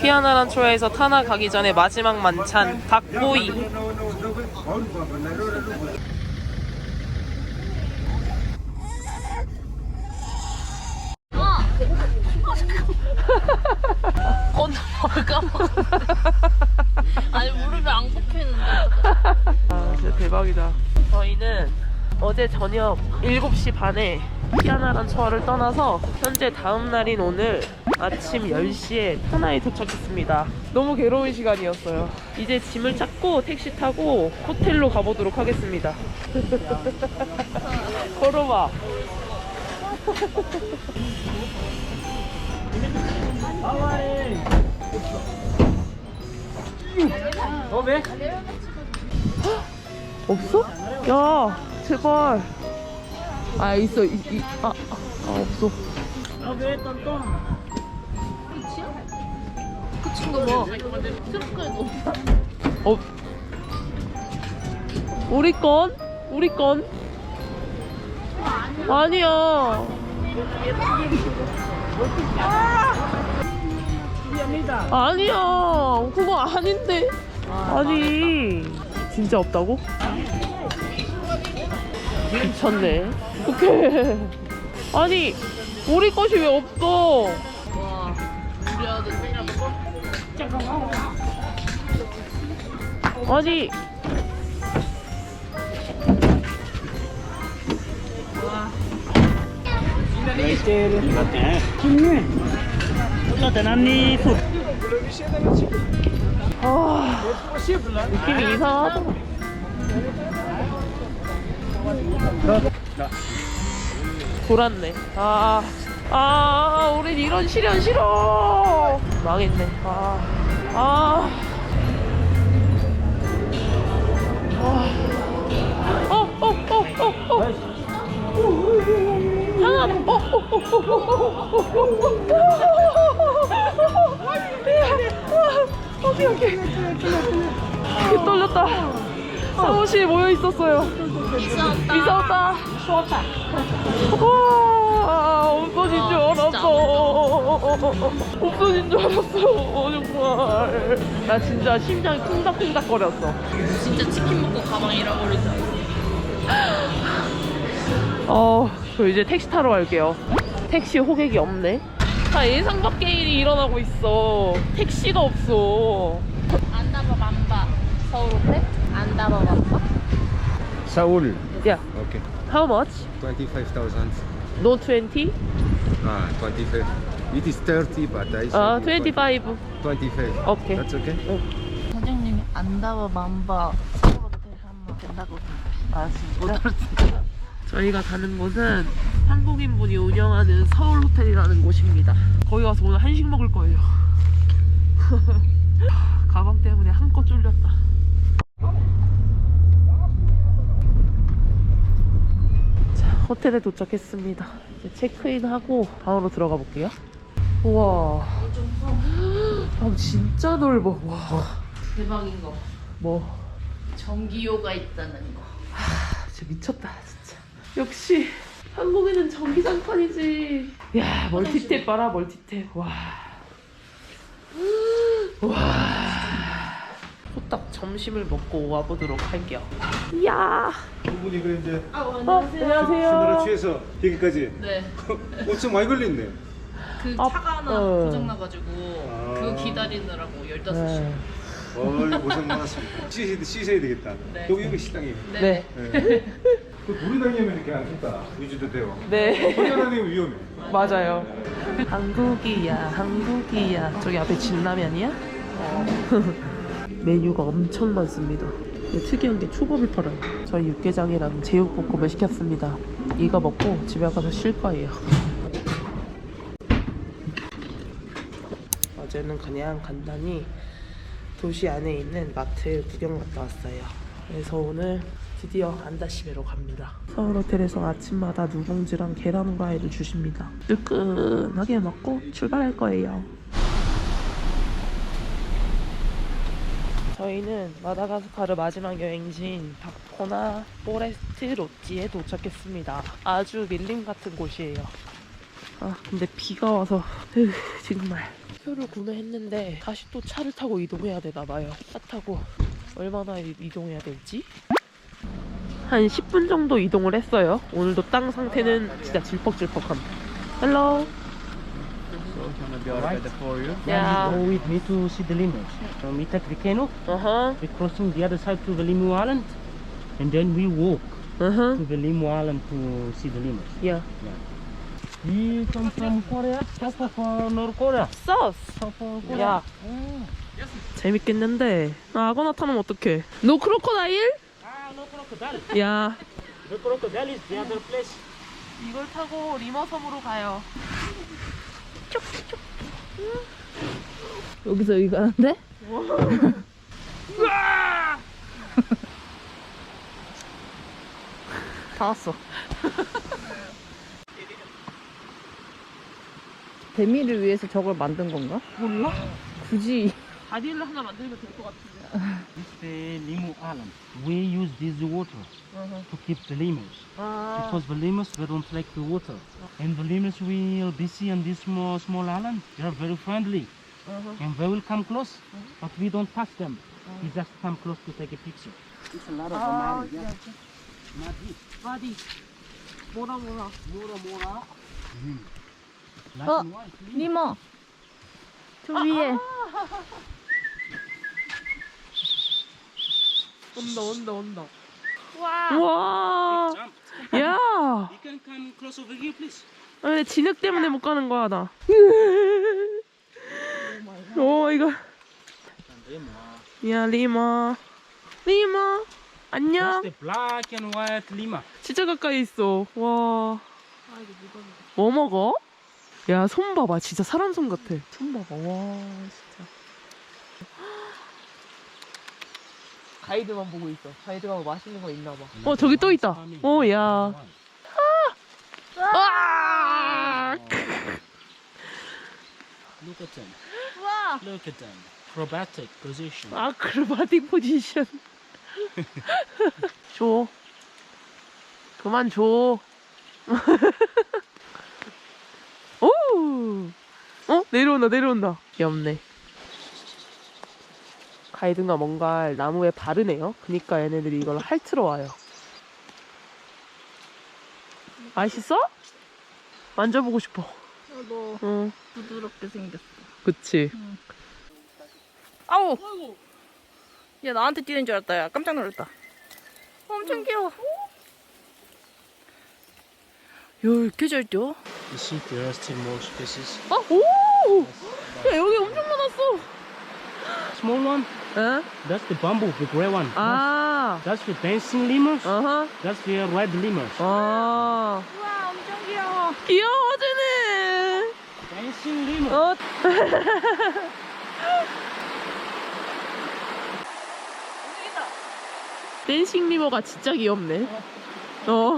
피아나란 초에서 타나 가기 전에 마지막 만찬 닭보이. 건너 뭘까? 아니 무릎이 안 굽히는데 아, 진짜 대박이다. 저희는 어제 저녁 7시 반에 피아나란 초아를 떠나서 현재 다음 날인 오늘 아침 10시에 타나에 도착했습니다. 너무 괴로운 시간이었어요. 이제 짐을 찾고 택시 타고 호텔로 가보도록 하겠습니다. 걸어봐. 없어? 야, 제발. 아, 있어. 이, 이, 아, 아, 아, 없어. 그 친구 뭐 트로크에도 어. 우리 건? 우리 건? 아니야. 아니야. 그거 아닌데. 아니. 진짜 없다고? 미쳤네. 어떡해. 아니, 우리 것이 왜 없어? 와 우리 아들 아니. 아, 느낌이 이상하다. 돌았네. 아, 아, 우린 이런 시련 싫어. 망했네. 아, 아. 어, 어, 어, 어, 어. 하나, 어, 어, 어, 어, 어, 어, 오케이, 오케이. 개 떨렸다. 사무실에 모여 있었어요. 이사 왔다. 와, 없어진 줄 와, 진짜 알았어. 없어진 줄 알았어. 정말. 나 진짜 심장이 쿵닥쿵닥 거렸어. 진짜 치킨 먹고 가방 잃어버리지 어, 저 이제 택시 타러 갈게요. 택시 호객이 없네. 다 예상 밖의 일이 일어나고 있어. 택시가 없어. 안다바 맘바 서울 호텔? 안다바 맘바? Seoul. 야, Okay. how much? 25,000. No 20? Ah, 25. It is 30, but I said 아, it 25. 25. 오케이. That's okay? 사장님이 안다바 맘바 서울 호텔 하면 된다고 아, 못 진짜? 저희가 가는 곳은 한국인분이 운영하는 서울 호텔이라는 곳입니다. 거기 가서 오늘 한식 먹을 거예요. 가방 때문에 한껏 쫄렸다. 호텔에 도착했습니다. 이제 체크인하고 방으로 들어가 볼게요. 우와. 방 진짜 넓어. 와. 대박인 거 뭐. 전기요가 있다는 거 진짜 미쳤다 진짜 역시 한국에는 전기장판이지 야 멀티탭 봐라 멀티탭 와 와. 후딱 점심을 먹고 와보도록 할게요. 이야. 분이 그 이제 어, 신호를 안녕하세요. 취해서 여기까지 네. 엄청 많이 걸렸네. 그 아, 차가 하나 어. 고장나가지고 아. 그거 기다리느라고 15시간 네. 어이 고생 많았습니다. 씻어야, 씻어야 되겠다. 네. 여기 여기 식당이. 네. 네. 네. 그 둘이 다니면 이렇게 안 좋다. 유지도 되고. 네. 혼자 다니면 위험해. 맞아요. 한국이야, 한국이야. 저기 앞에 진라면이야? 메뉴가 엄청 많습니다. 특이한 게 초밥을 팔아요. 저희 육개장이랑 제육볶음을 시켰습니다. 이거 먹고 집에 가서 쉴 거예요. 어제는 그냥 간단히 도시 안에 있는 마트 구경 갔다 왔어요. 그래서 오늘 드디어 안다시베로 갑니다. 서울 호텔에서 아침마다 누룽지랑 계란 후라이를 주십니다. 뜨끈하게 먹고 출발할 거예요. 저희는 마다가스카르 마지막 여행지인 바코나 포레스트 로찌에 도착했습니다. 아주 밀림 같은 곳이에요. 아 근데 비가 와서 으, 정말 표를 구매했는데 다시 또 차를 타고 이동해야 되나 봐요. 차 타고 얼마나 이- 이동해야 될지. 한 10분 정도 이동을 했어요. 오늘도 땅 상태는 진짜 질퍽질퍽 합니다. 헬로. 야. Go with me to see the lemurs. From Ita Volcano, 어허. we're crossing the other side to the Limu Island, and then we walk 어허. to the Limu Island to see the lemurs. 야. We come from Korea, top of uh, North Korea. 서스. Top of Korea. 야. 재밌겠는데. 나 악어 나타나면 어떡해. 너 크로커다일? Ah, no crocodile. 야. The crocodile is the other place. 이걸 타고 리머 섬으로 가요. 여기서 여기 가는데? 다 왔어. 데미를 위해서 저걸 만든 건가? 몰라? 굳이 바디를 하나 만들면 될 것 같은데. This is the Limu Island. We use this water to keep the lemurs. 아. Because the lemurs they don't like the water. And the lemurs will be see on this small, small island. They are very friendly. And they will come close. But we don't touch them. We just come close to take a picture. It's a lot of Ah, them. Yeah. Madi. 바디. 뭐라 뭐라. Mora, mora. Black Oh. and white. 니모 저 위에 온다 온다 온다. 와 와. Jump. 야. You can come close over here, please. 왜 진흙 때문에 못 가는 거야 나. 오 이거. 야. 리머. That's 안녕. the black and white lima. 진짜 가까이 있어. 와. 뭐 먹어? 야, 손 봐봐. 진짜 사람 손 같아. 손 봐봐. 와, 진짜. 가이드만 보고 있어. 가이드가 뭐 맛있는 거 있나 봐. 어, 저기 또 있다. 오, 야. 아! Look at them. 와 Look at them. Acrobatic position. 아크로바틱 포지션. 줘. 그만 줘. 오! 어? 내려온다, 내려온다. 귀엽네. 가이드가 뭔가 나무에 바르네요. 그니까 얘네들이 이걸 핥으러 와요. 맛있어? 만져보고 싶어. 너 응, 부드럽게 생겼어 그치. 아우 야 나한테 뛰는 줄 알았다 야 깜짝 놀랐다 엄청 귀여워 야 이렇게 잘 뛰어? You see, there are still more species. 아, 오! 야, 여기 엄청 많았어. Small one, 응? that's the bamboo, the gray one. 아, That's the dancing lemurs. 어허. That's the red lemurs. 아, 우와 엄청 귀여워 귀여워지네. Dancing lemur. 어. 댄싱 리버가 진짜 귀엽네. 어.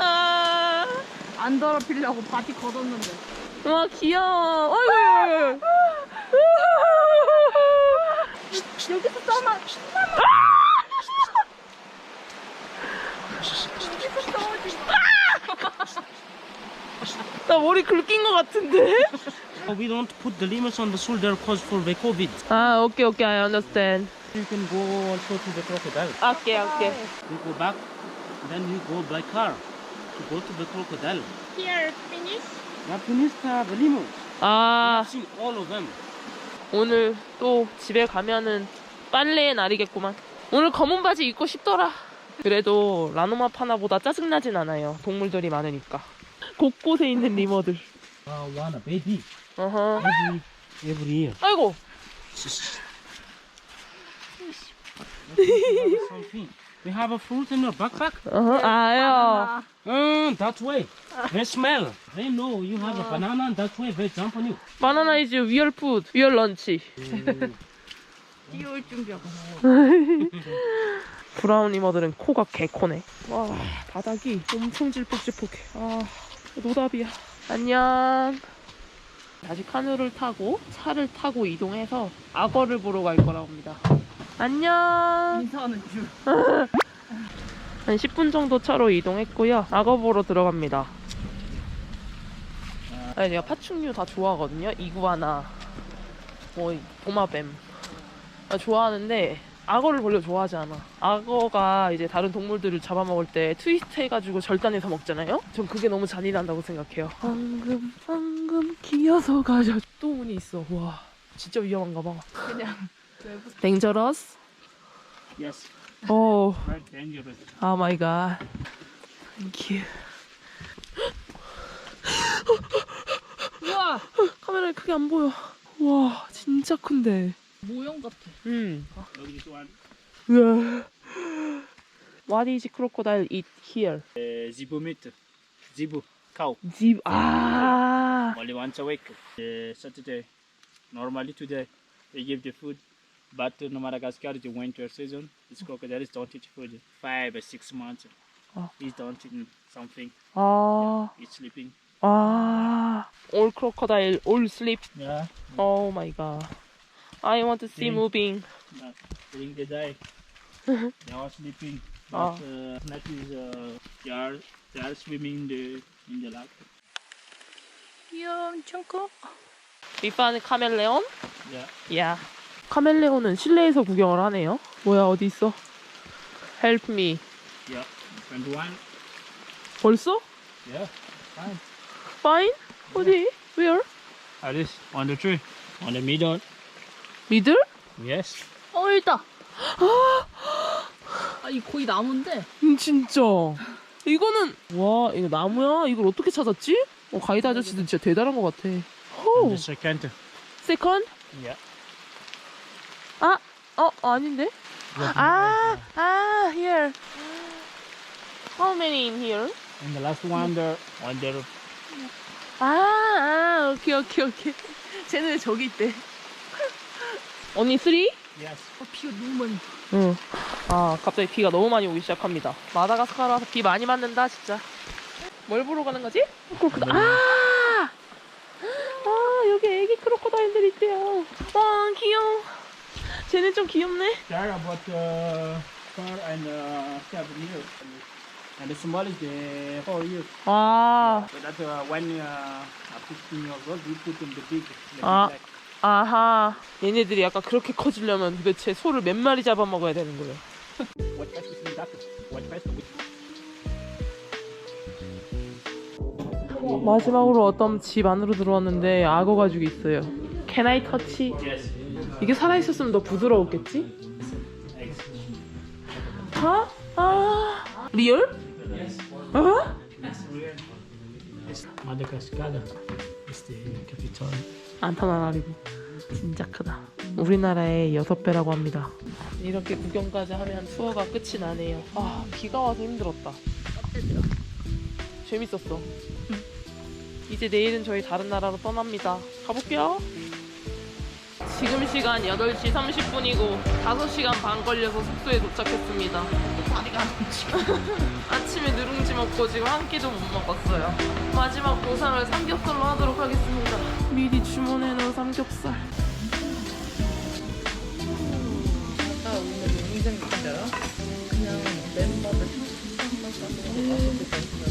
아. 안 더럽히려고 바티 걷었는데 와 귀여워. 어이구. 여기서 싸마 나 머리 긁힌 것 같은데? Oh, we don't put the lemurs on the shoulder cause for the COVID. 아, 오케이 오케이, I understand. You can go also to the crocodile. 오케이 오케이. You go back, then you go by car to go to the crocodile. Here finish? Uh, the lemurs. 아, I've seen all of them. 오늘 또 집에 가면은 빨래의 날이겠구만. 오늘 검은 바지 입고 싶더라. 그래도 라노마 파나보다 짜증나진 않아요. 동물들이 많으니까. 곳곳에 있는 리머들. Uh, one a baby 어허. every every year. 아이고. Something. We have a fruit in your backpack. 어허. 아요. Uh, that way. They smell. They know you have a banana, and that way they jump on you. 바나나 이즈 위얼 푸드, 위얼 런치. 뛰어올 준비하고 브라운 리머들은 코가 개코네. 와, 바닥이 엄청 질퍽질퍽해. 아, 노답이야. 안녕. 다시 카누를 타고 차를 타고 이동해서 악어를 보러 갈 거라 합니다. 안녕. 인사하는 줄 한 10분 정도 차로 이동했고요. 악어 보러 들어갑니다. 아니, 내가 파충류 다 좋아하거든요. 이구아나, 뭐 도마뱀 아, 좋아하는데 악어를 별로 좋아하지 않아. 악어가 이제 다른 동물들을 잡아먹을 때 트위스트 해가지고 절단해서 먹잖아요. 전 그게 너무 잔인한다고 생각해요. 방금 방금 기어서 가자. 또 운이 있어. 와 진짜 위험한가 봐. 그냥 Dangerous. Yes, 오, very dangerous. 아 마이 갓. Thank you. 우와 카메라에 크게 안 보여. 와 진짜 큰데. 모형 같아. 음. Look this one. 우와. What is crocodile eat here? Uh, zebu meat. Zebu cow. 집 아. Only once a week. Uh, Saturday. Normally today they give the food. But in Madagascar it's the winter season. This crocodiles don't eat food. Five or six months. Oh. He's don't eat something. 아. He's sleeping. 아. All crocodile all sleep. Yeah. Oh my god. I want to see Mm. moving. But during the day they are sleeping. But Oh. uh, night is uh, they are they are swimming in the in the lake. 이야 엄청 커. We found 카멜레온? Yeah. 야. 카멜레온은 실내에서 구경을 하네요. 뭐야 어디 있어? Help me. Yeah. And one. 벌써? Yeah. Fine. Fine? 어디? Where? At this on the tree. On the middle. 미들? Yes. 어 있다. 아이 거의 나무인데. 음, 진짜. 이거는 와 이거 나무야? 이걸 어떻게 찾았지? 어, 가이드 아저씨도 진짜 대단한 것 같아. And 호. the second. 세컨? Yeah. 아, 어 아닌데? 아, 아, here. How many in here? And the last one there on the 아, 아, 오케이, 오케이, 오케이. 쟤는 왜 저기 있대? 언니 쓰리? yes. 아, 비가 너무 많이. 응. 아, 갑자기 비가 너무 많이 오기 시작합니다. 마다가스카르 와서 비 많이 맞는다, 진짜. 뭘 보러 가는 거지? 크로코다. 아! 아, 여기 애기 크로코다일들 있대요. 와, 귀여워. 쟤는 좀 귀엽네. There about uh, four and uh, seven years. And the small is the four years. 와, But that uh, when uh, are 15 years old, we put in the big. The big Ah. bag. 아하. 얘네들이 약간 그렇게 커지려면 도대체 소를 몇 마리 잡아먹어야 되는 거예요? What best is in that? What best? 마지막으로 어떤 집 안으로 들어왔는데 악어 가죽이 있어요. Can I touch? Yes. 이게 살아있었으면 더 부드러웠겠지? 아? 아? 리얼? 어? Madagascar is the capital. 안타나라리고 진짜 크다. 우리나라의 여섯 배라고 합니다. 이렇게 구경까지 하면 투어가 끝이 나네요. 아 비가 와서 힘들었다. 재밌었어. 이제 내일은 저희 다른 나라로 떠납니다. 가볼게요. 지금 시간 8시 30분이고 5시간 반 걸려서 숙소에 도착했습니다. 다리가 안 움직여. 아침에 누룽지 먹고 지금 한 끼도 못 먹었어요. 마지막 보상을 삼겹살로 하도록 하겠습니다. 미리 주문해 놓은 삼겹살. 아 우리는 영상 있잖아. 그냥 멤버들 맛있게